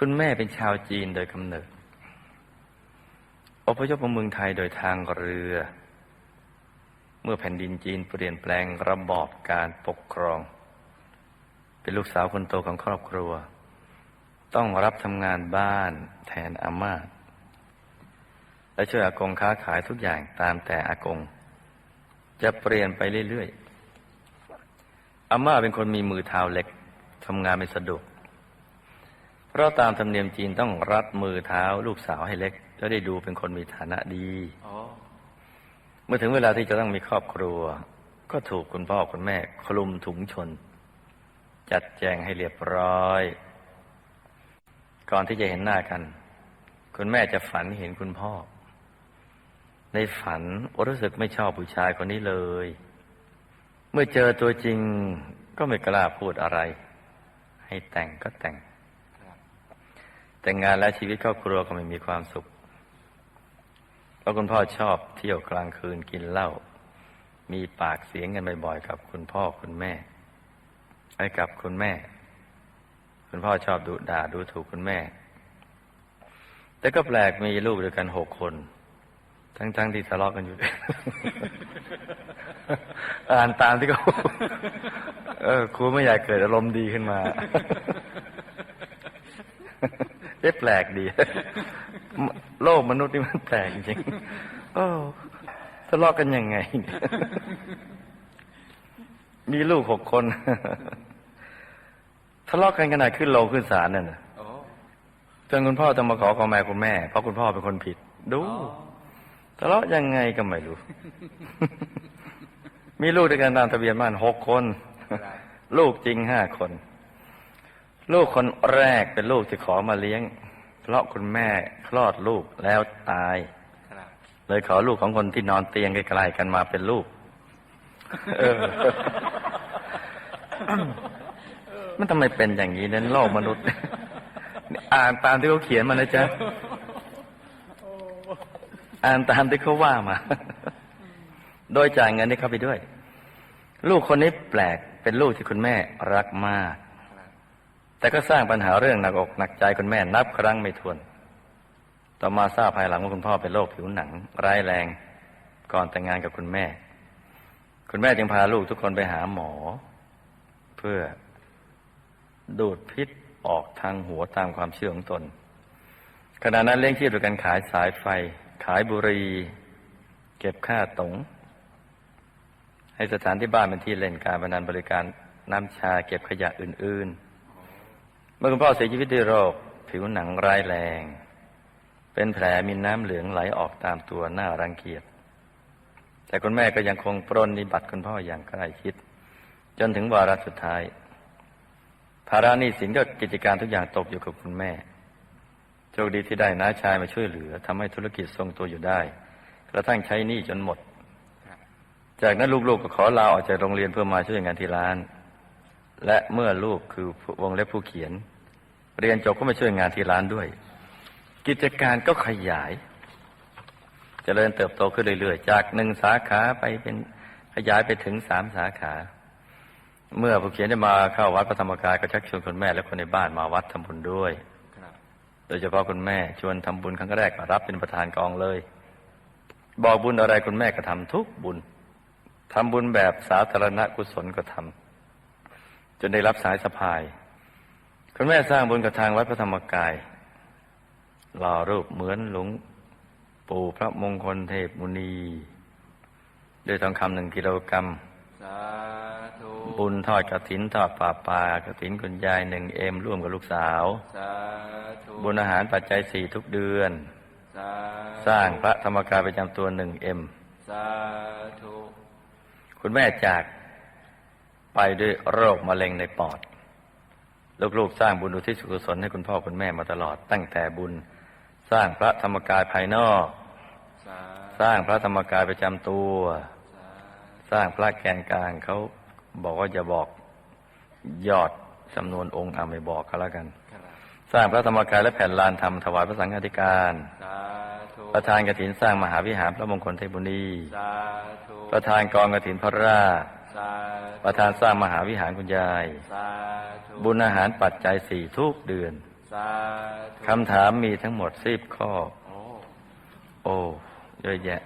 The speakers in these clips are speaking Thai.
คุณแม่เป็นชาวจีนโดยกำเนิด อพยพมาเมืองไทยโดยทางเรือ เมื่อแผ่นดินจีนเปลี่ยนแปลงระบอบการปกครอง เป็นลูกสาวคนโตของครอบครัว ต้องรับทำงานบ้านแทนอาม่าและช่วยอากงค้าขายทุกอย่างตามแต่อากง จะเปลี่ยนไปเรื่อยๆอาม่าเป็นคนมีมือเท้าเล็กทำงานไม่สะดวก ราะตามธรรมเนียมจีนต้องรัดมือเท้าลูกสาวให้เล็ก จะได้ดูเป็นคนมีฐานะดีอ๋อเมื่อถึงเวลาที่จะต้องมีครอบครัว ก็ถูกคุณพ่อคุณแม่ คลุมถุงชน จัดแจงให้เรียบร้อย ก่อนที่จะเห็นหน้ากัน คุณแม่จะฝันเห็นคุณพ่อ ในฝันรู้สึกไม่ชอบผู้ชายคนนี้เลย เมื่อเจอตัวจริงก็ไม่กล้าพูดอะไร ให้แต่งก็แต่งครับ แต่งงานแล้วชีวิตครอบครัวก็ไม่มีความสุข เพราะคุณพ่อชอบเที่ยวกลางคืนกินเหล้า มีปากเสียงกันบ่อยๆกับคุณพ่อคุณแม่ ให้กับคุณแม่ คุณพ่อชอบดุด่าดูถูกคุณแม่ แต่ก็แปลกมีลูกด้วยกันหกคน ทั้งๆที่ทะเลาะกันอยู่ อ่านตามที่เขาเออครูไม่อยากเกิดอารมณ์ดีขึ้นมา อ๊ะแปลกดี โลกมนุษย์นี่มันแปลกจริงๆโอ้ทะเลาะกันยังไงเนี่ยมีลูกหกคนทะเลาะกันขนาดขึ้นโลงขึ้นศาลนั่นน่ะโอ้จนคุณพ่อต้องมาขอขอแม่คุณแม่ เพราะคุณพ่อเป็นคนผิด ดูอ๋อทะเลาะยังไงก็ไม่รู้ มีลูกด้วยกันตามทะเบียนบ้านหกคนครับลูกจริงห้าคน ลูกคนแรกเป็นลูกที่ขอมาเลี้ยง เพราะคุณแม่คลอดลูกแล้วตายครับเลยขอลูกของคนที่นอนเตียงใกล้ๆกันมาเป็นลูกเออมันทำไมเป็นอย่างนี้นั้นโลกมนุษย์ อ่านตามที่เขาเขียนมานะจ๊ะอ่านตามที่เขาว่ามา โดยจ่ายเงินให้เขาไปด้วย ลูกคนนี้แปลกเป็นลูกที่คุณแม่รักมากครับ แต่ก็สร้างปัญหาเรื่องหนักอกหนักใจคุณแม่นับครั้งไม่ถ้วน ต่อมาทราบภายหลังว่าคุณพ่อเป็นโรคผิวหนัง ร้ายแรง ก่อนแต่งงานกับคุณแม่ คุณแม่จึงพาลูกทุกคนไปหาหมอ เพื่อดูดพิษออกทางหัวตามความเชื่อของตน ขณะนั้นเลี้ยงชีพโดยการขายสายไฟ ขายบุหรี่เก็บค่าตงให้สถานที่บ้านเป็นที่เล่นการพนันบริการน้ำชาเก็บขยะอื่น ๆ เมื่อคุณพ่อเสียชีวิตด้วยโรค ผิวหนังร้ายแรง เป็นแผลมีน้ำเหลืองไหลออกตามตัวหน้ารังเกียจแต่คุณแม่ก็ยังคงปรนนิบัติคุณพ่ออย่างใกล้ชิด จนถึงวาระสุดท้าย ภาระหนี้สินก็กิจการทุกอย่างตกอยู่กับคุณแม่โชคดีที่ได้น้าชายมาช่วยเหลือทำให้ธุรกิจทรงตัวอยู่ได้ กระทั่งใช้หนี้จนหมด จากนั้นลูกๆก็ขอลาออกจากโรงเรียนเพื่อมาช่วยงานที่ร้าน และเมื่อลูกคือวงเล็บผู้เขียน เรียนจบก็มาช่วยงานที่ร้านด้วย กิจการก็ขยายจเจริญเติบโตขึ้นเรื่อยๆ จากหนึ่งสาขาไปเป็นขยายไปถึงสามสาขา เมื่อผู้เขียนได้มาเข้าวัดพระธรรมกายก็ชักชวนคุณแม่และคนในบ้านมาวัดทำบุญด้วยโดยเฉพาะคุณแม่ชวนทำบุญครั้งแรกก็รับเป็นประธานกองเลย บอกบุญอะไรคุณแม่ก็ทำทุกบุญทำบุญแบบสาธารณกุศลก็ทำ จนได้รับสายสะพาย คุณแม่สร้างบุญกับทางวัดพระธรรมกายหล่อรูปเหมือนหลวงปู่พระมงคลเทพมุนีด้วยทองคำหนึ่งกิโลกรัมสาธุบุญทอดกระถินทอดป่าปากระถินคุณยายหนึ่งเอ็มร่วมกับลูกสาวสาธุบุญอาหารปัจจัยสี่ทุกเดือนสาธุสร้างพระธรรมกายประจำตัวหนึ่งเอ็มสาธุคุณแม่จาก ไปด้วยโรคมะเร็งในปอด ลูกๆสร้างบุญอุทิศกุศลให้คุณพ่อคุณแม่มาตลอด ตั้งแต่บุญสร้างพระธรรมกายภายนอกสาสร้างพระธรรมกายประจำตัวสาสร้างพระแกนกลางเขาบอกว่าจะบอกยอดจำนวนองค์อาไม่บอกก็แล้วกันครับสร้างพระธรรมกายและแผ่นลานธรรมถวายพระสังฆาธิการสาธุประธานกฐินสร้างมหาวิหารพระมงคลเทพบุรีสาธุประธานกองกฐินพระราชสา ประธานสร้างมหาวิหารคุณยายสาธุบุญอาหารปัจจัยสี่ทุกเดือนสาธุคำถามมีทั้งหมดสิบข้อโอ้โอ้เยอะแยะ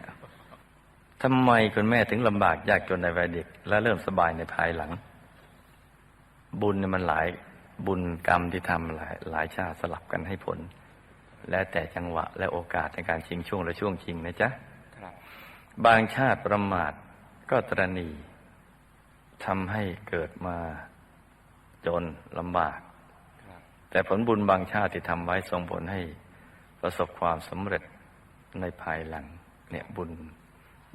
ทำไมคุณแม่ถึงลำบากยากจนในวัยเด็ก และเริ่มสบายในภายหลัง บุญเนี่ยมันหลายบุญกรรมที่ทำหลายหลายชาติสลับกันให้ผล และแต่จังหวะและโอกาสในการชิงช่วงและช่วงชิงนะจ๊ะครับบางชาติประมาทก็ตรณี ทำให้เกิดมาจนลำบากครับแต่ผลบุญบางชาติที่ทำไว้ส่งผลให้ประสบความสำเร็จในภายหลัง เนี่ยบุญ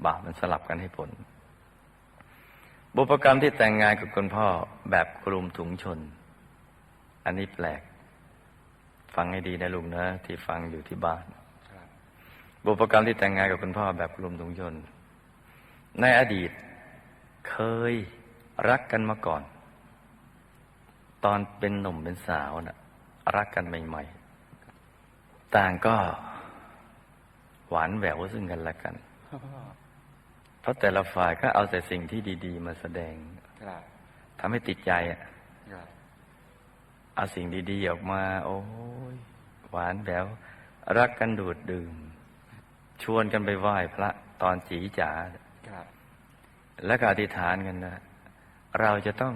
บาปมันสลับกันให้ผล บุพกรรมที่แต่งงานกับคุณพ่อแบบคลุมถุงชน อันนี้แปลก ฟังให้ดีนะลุงนะ ที่ฟังอยู่ที่บ้านครับบุพกรรมที่แต่งงานกับคุณพ่อแบบคลุมถุงชน ในอดีตเคย รักกันมาก่อน ตอนเป็นหนุ่มเป็นสาวนะ่ะ รักกันใหม่ ๆ ต่างก็ หวานแหววซึ่งกันและกัน เพราะแต่ละฝ่ายก็เอาแต่สิ่งที่ดี ๆ มาแสดงทำให้ติดใจอะเอาสิ่งดี ๆ ออกมา โอ้ยหวานแหววรักกันดูดดื่ม ชวนกันไปไหว้พระตอนจีจ๋าและก็อธิษฐานกันนะ เราจะต้อง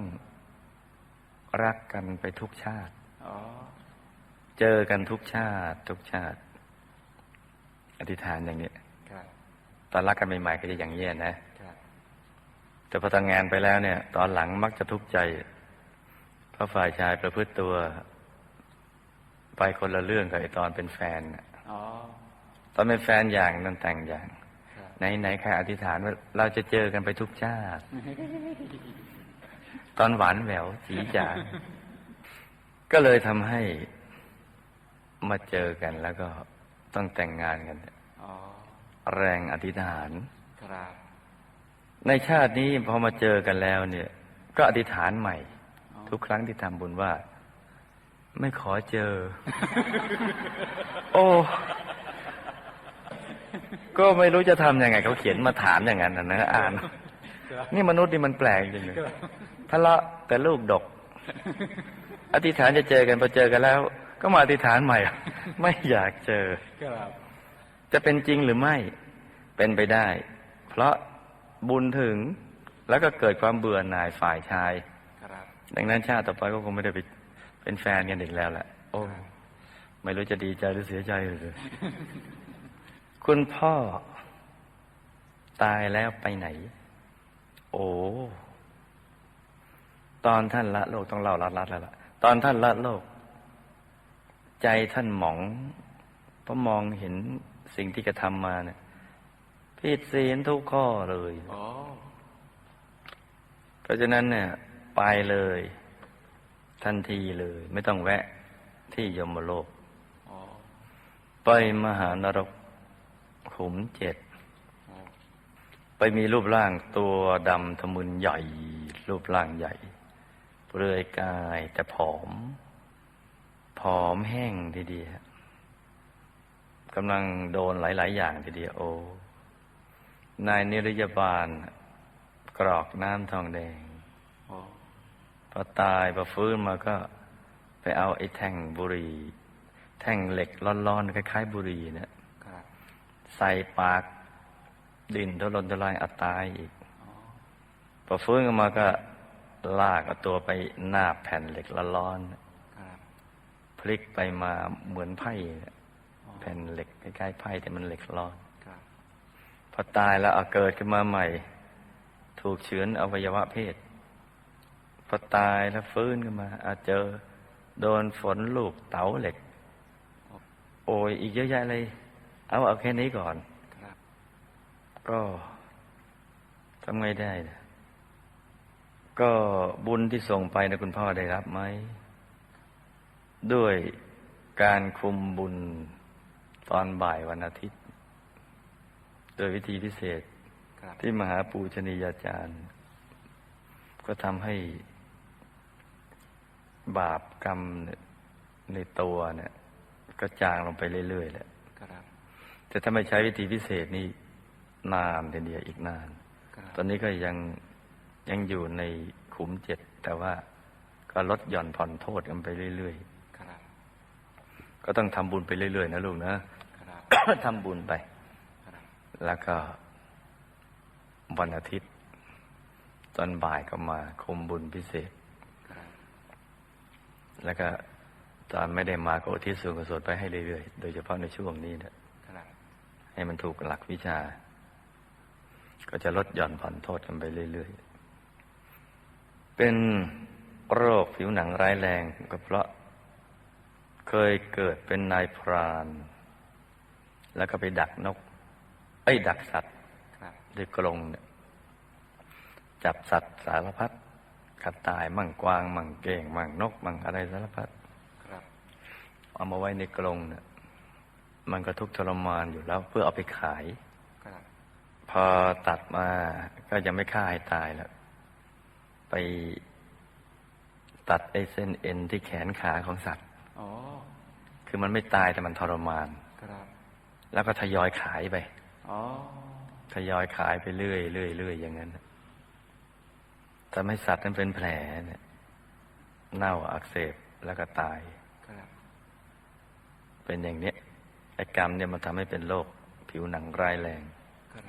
รักกันไปทุกชาติอ๋อเจอกันทุกชาติ ทุกชาติ อธิษฐานอย่างนี้ครับตอนรักกันใหม่ๆก็จะอย่างนี้ยนะครับแต่พอทำงานไปแล้วเนี่ย ตอนหลังมักจะทุกข์ใจเพราะฝ่ายชายประพฤติตัว ไปคนละเรื่องกับไอ้ตอนเป็นแฟนน่ะอ๋อตอนเป็นแฟนอย่างนั่นแต่งอย่างครับไหนไหนใครอธิษฐานว่าเราจะเจอกันไปทุกชาติ ตอนหวานแหววสีจางก็เลยทำให้มาเจอกันแล้วก็ต้องแต่งงานกันอ๋อแรงอธิษฐานครับในชาตินี้พอมาเจอกันแล้วเนี่ย ก็อธิษฐานใหม่ ทุกครั้งที่ทำบุญว่า ไม่ขอเจอ โอ้ก็ไม่รู้จะทำยังไง เขาเขียนมาถามอย่างนั้นนะนะอ่าน นี่มนุษย์นี่มันแปลกจริงเลย ทะเลาะแต่ลูกดก อธิษฐานจะเจอกันพอเจอกันแล้ว ก็มาอธิษฐานใหม่ ไม่อยากเจอครับจะเป็นจริงหรือไม่ เป็นไปได้ เพราะบุญถึงแล้วก็เกิดความเบื่อหน่ายฝ่ายชายครับดังนั้นชาติต่อไปก็คงไม่ได้ไปเป็นแฟนกันอีกแล้วแหละโอ้ไม่รู้จะดีใจหรือเสียใจเลยคุณพ่อตายแล้วไปไหน โอ้ ตอนท่านละโลกต้องเล่าลัดๆแล้วล่ะตอนท่านละโลก ใจท่านหมองเพราะมองเห็นสิ่งที่กระทำมาเนี่ยผิดศีลทุกข้อเลยอ๋อเพราะฉะนั้นเนี่ย ไปเลย ทันทีเลย ไม่ต้องแวะที่ยมโลกอ๋อไปมหานรกขุมเจ็ดอ๋อไปมีรูปร่างตัวดำทะมึนใหญ่ รูปร่างใหญ่ เปลือยกายแต่ผอม ผอมแห้งทีเดียวกำลังโดนหลาย ๆ อย่างทีเดียวโอ้นายนิรยาบาล กรอกน้ำทองแดงอ๋อพอตายพอฟื้นมาก็ไปเอาไอ้แท่งบุหรี่แท่งเหล็กร้อนๆคล้าย ๆ บุหรี่เนี่ยครับใส่ปากดินทะลนทลายอัตายอีกอ๋อพอฟื้นขึ้นมาก็ ลากเอาตัวไปหน้าบแผ่นเหล็กร้อนครับๆพลิกไปมาเหมือนไพ่เนี่ยแผ่นเหล็กคล้ายๆไพ่แต่มันเหล็กร้อนครับพอตายแล้วเอาเกิดขึ้นมาใหม่ ถูกเฉือนอวัยวะเพศ พอตายแล้วฟื้นขึ้นมา อาเจอโดนฝนลูกเต๋าเหล็ก โอ้ยอีกเยอะแยะเลย เอาเอาแค่นี้ก่อนครับก็ทำไงได้นะ ก็บุญที่ส่งไปนะคุณพ่อได้รับไหม ด้วยการคุมบุญตอนบ่ายวันอาทิตย์ โดยวิธีพิเศษครับที่มหาปูชนียาจารย์ ก็ทำให้บาปกรรมเนี่ยในตัวเนี่ย ก็จางลงไปเรื่อยๆแหละครับแต่ถ้าไม่ใช้วิธีพิเศษนี่นานทีเดียวอีกนานครับตอนนี้ก็ยัง ยังอยู่ในขุมเจ็ดแต่ว่าก็ลดหย่อนผ่อนโทษกันไปเรื่อยครับๆก็ต้องทำบุญไปเรื่อยๆนะลูกนะครับทำบุญไปครับแล้วก็วันอาทิตย์ ตอนบ่ายก็มาคุมบุญพิเศษครับแล้วก็ตอนไม่ได้มาก็อุทิศส่วนกุศลไปให้เรื่อยๆ โดยเฉพาะในช่วงนี้นะครับให้มันถูกหลักวิชา ก็จะลดหย่อนผ่อนโทษกันไปเรื่อยๆ เป็นโรคผิวหนังร้ายแรงก็เพราะ เคยเกิดเป็นนายพราน แล้วก็ไปดักนก ไอ้ยดักสัตว์ครับด้วยกรงเนี่ยจับสัตว์สารพัดกระต่ายมั่งกวาง มั่งเก้งมั่งนก มั่งอะไรสารพัดครับเอามาไว้ในกรงเนี่ยมันก็ทุกข์ทรมานอยู่แล้ว เพื่อเอาไปขายครับพอตัดมาก็ยังไม่ฆ่าให้ตายแล้ว ไปตัดไอ้เส้นเอ็นที่แขนขาของสัตว์อ๋อคือมันไม่ตายแต่มันทรมานครับแล้วก็ทยอยขายไปอ๋อทยอยขายไปเรื่อยเรื่อยเรื่อยอย่างนั้นน่ะทำให้สัตว์นั้นเป็นแผลเนี่ยเน่าอักเสบแล้วก็ตายครับเป็นอย่างเนี้ยไอ้กรรมเนี่ยมันทำให้เป็นโรคผิวหนังร้ายแรงครับ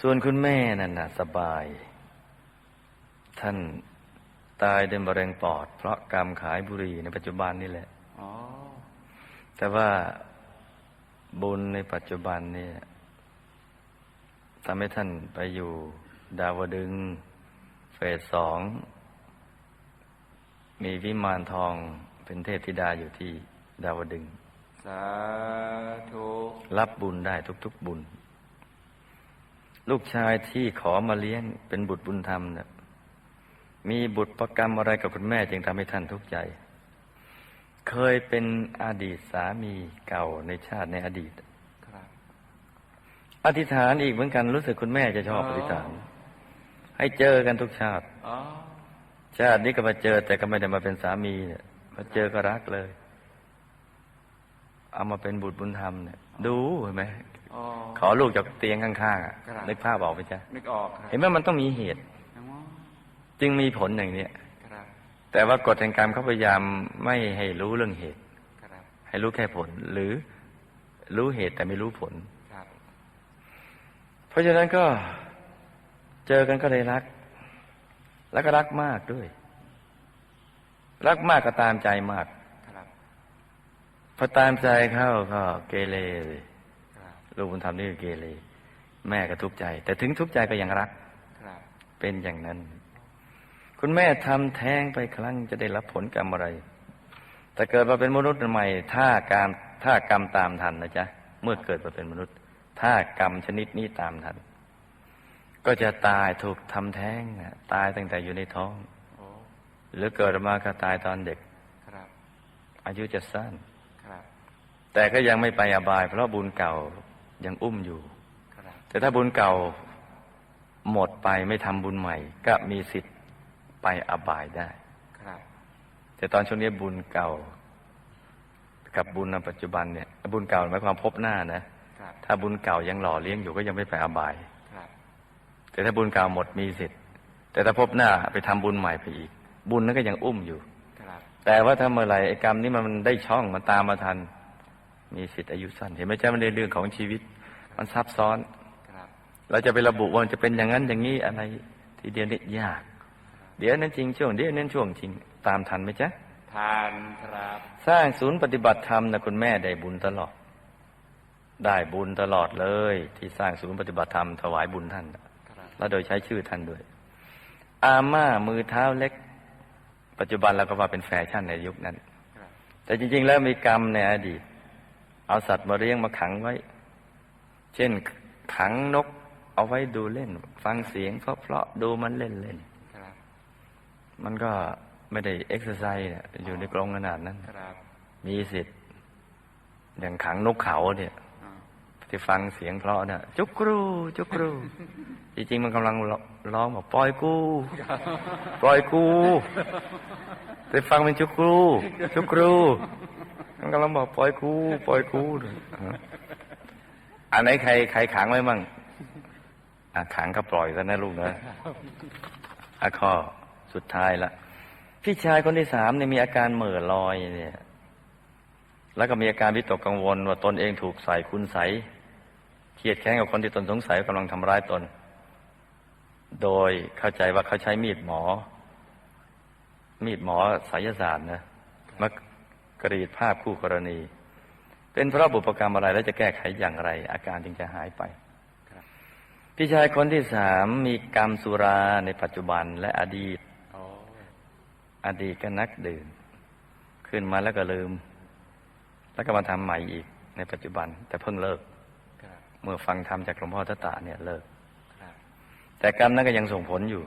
ส่วนคุณแม่นั่นน่ะสบาย ท่านตายด้วยมะเร็งปอด เพราะกรรมขายบุหรี่ในปัจจุบันนี่แหละอ๋อแต่ว่าบุญในปัจจุบันเนี่ยทำให้ท่านไปอยู่ดาวดึงส์เฟสสอง มีวิมานทองเป็นเทพธิดาอยู่ที่ดาวดึงส์สาธุรับบุญได้ทุก ๆบุญ ลูกชายที่ขอมาเลี้ยงเป็นบุตรบุญธรรมเนี่ย มีบุตรประกรรมอะไรกับคุณแม่จึงทำให้ท่านทุกข์ใจ เคยเป็นอดีตสามีเก่าในชาติในอดีตครับอธิษฐานอีกเหมือนกันรู้สึกคุณแม่จะชอบอ๋ออธิษฐาน ให้เจอกันทุกชาติอ๋อชาตินี้ก็มาเจอ แต่ก็ไม่ได้มาเป็นสามีเนี่ยมาเจอก็รักเลย เอามาเป็นบุตรบุญธรรมเนี่ยดูเห็นไหมอ๋อขอลูกจากเตียงข้างๆอะครับนึกภาพออกไหมจ๊ะนึกออกครับเห็นไหมมันต้องมีเหตุอ๋อ จึงมีผลอย่างเนี้ยครับแต่ว่ากฎแห่งกรรมเขาพยายามไม่ให้รู้เรื่องเหตุครับให้รู้แค่ผล หรือรู้เหตุแต่ไม่รู้ผลครับเพราะฉะนั้นก็เจอกันก็เลยรัก แล้วก็รักมากด้วย รักมากก็ตามใจมากครับพอตามใจเข้าก็เกเรเลยครับลูกบุญธรรมนี่ก็เกเรแม่ก็ทุกข์ใจ แต่ถึงทุกข์ใจก็ยังรักครับเป็นอย่างนั้น คุณแม่ทำแท้งไปครั้งจะได้รับผลกรรมอะไร แต่เกิดมาเป็นมนุษย์ใหม่ถ้ากรรมถ้ากรรมตามทันนะจ๊ะ เมื่อเกิดมาเป็นมนุษย์ ถ้ากรรมชนิดนี้ตามทัน ก็จะตายถูกทำแท้งน่ะตายตั้งแต่อยู่ในท้องโอ้หรือเกิดออกมาก็ตายตอนเด็กครับอายุจะสั้นครับแต่ก็ยังไม่ไปอบาย เพราะบุญเก่ายังอุ้มอยู่ครับแต่ถ้าบุญเก่าหมดไปไม่ทำบุญใหม่ ก็มีสิทธิ์ ไปอบายได้ ครับ แต่ตอนช่วงนี้บุญเก่า กับบุญในปัจจุบันเนี่ย บุญเก่าหมายความพบหน้านะครับถ้าบุญเก่ายังหล่อเลี้ยงอยู่ก็ยังไม่ไปอบายครับแต่ถ้าบุญเก่าหมดมีสิทธิ์ แต่ถ้าพบหน้าไปทำบุญใหม่ไปอีก บุญนั้นก็ยังอุ้มอยู่ครับแต่ว่าถ้าเมื่อไหร่ไอ้กรรมนี้มันได้ช่องมันตามมาทัน มีสิทธิ์อายุสั้น เห็นไหมจ๊ะมันในเรื่องของชีวิต มันซับซ้อนครับเราจะไประบุว่ามันจะเป็นอย่างนั้นอย่างนี้อะไร ทีเดียวนี่ยาก เดี๋ยวนั้นจริงช่วงเดี๋ยวนั้นช่วงจริง ตามทันไหมจ๊ะทานครับ สร้างศูนย์ปฏิบัติธรรมนะคุณแม่ได้บุญตลอด ได้บุญตลอดเลย ที่สร้างศูนย์ปฏิบัติธรรมถวายบุญท่านครับแล้วโดยใช้ชื่อท่านด้วย อาม่ามือเท้าเล็ก ปัจจุบันเราก็ว่าเป็นแฟชั่นในยุคนั้นครับแต่จริง ๆ แล้วมีกรรมในอดีต เอาสัตว์มาเลี้ยงมาขังไว้ เช่นขังนกเอาไว้ดูเล่น ฟังเสียงเพราะๆดูมันเล่นเล่นครับๆ มันก็ไม่ได้เอ็กซ์ไซส์เนี่ยอยู่ในกรงขนาดนั้นครับมีสิทธิ์อย่างขังนกเขาเนี่ยอ่าที่ฟังเสียงเพราะเนี่ยจุกกรูจุกกรูจริงๆมันกำลังร้องบอกปล่อยกูปล่อยกูแต่ฟังเป็นจุกกรูจุกกรูมันกำลังบอกปล่อยกูปล่อยกูอันไหนใครใครขังไว้มั่งอะขังก็ปล่อยซะนะลูกนะอะข้อ สุดท้ายละพี่ชายคนที่สามเนี่ยมีอาการเหม่อลอยเนี่ย แล้วก็มีอาการวิตกกังวลว่าตนเองถูกใส่คุณใสยเครียดแค้นกับคนที่ตนสงสัยกำลังทำร้ายตน โดยเข้าใจว่าเขาใช้มีดหมอ มีดหมอไสยศาสตร์นะมากรีดภาพคู่กรณี เป็นเพราะบุพกรรมอะไรแล้วจะแก้ไขอย่างไร อาการจึงจะหายไปครับพี่ชายคนที่สามมีกรรมสุราในปัจจุบันและอดีตโอดีตก็นักดื่ม ขึ้นมาแล้วก็ลืม แล้วก็มาทำใหม่อีกในปัจจุบัน แต่เพิ่งเลิกเมื่อฟังธรรมจากหลวงพ่อตะตาเนี่ยเลิกแต่กรรมนั้นก็ยังส่งผลอยู่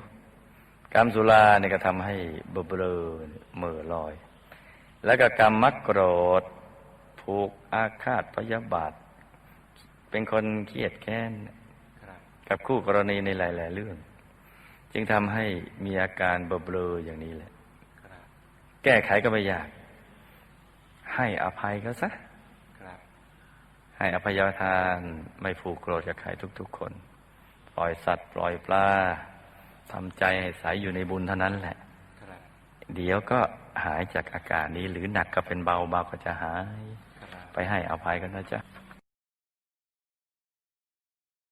กรรมสุราเนี่ยก็ทำให้เบลอเบลอเหม่อลอย แล้วก็กรรมมักโกรธผูกอาฆาตพยาบาท เป็นคนเครียดแค้นกับคู่กรณีในหลาย ๆ เรื่อง จึงทำให้มีอาการเบลอๆอย่างนี้แหละ แก้ไขก็ไม่ยาก ให้อภัยเขาซะครับให้อภัยทานไม่ผูกโกรธกับใครทุก ๆ คน ปล่อยสัตว์ ปล่อยปลาทำใจให้ใสอยู่ในบุญเท่านั้นแหละครับเดี๋ยวก็หายจากอาการนี้หรือหนักก็เป็นเบาเบาก็จะหายครับไปให้อภัยกันนะจ๊ะ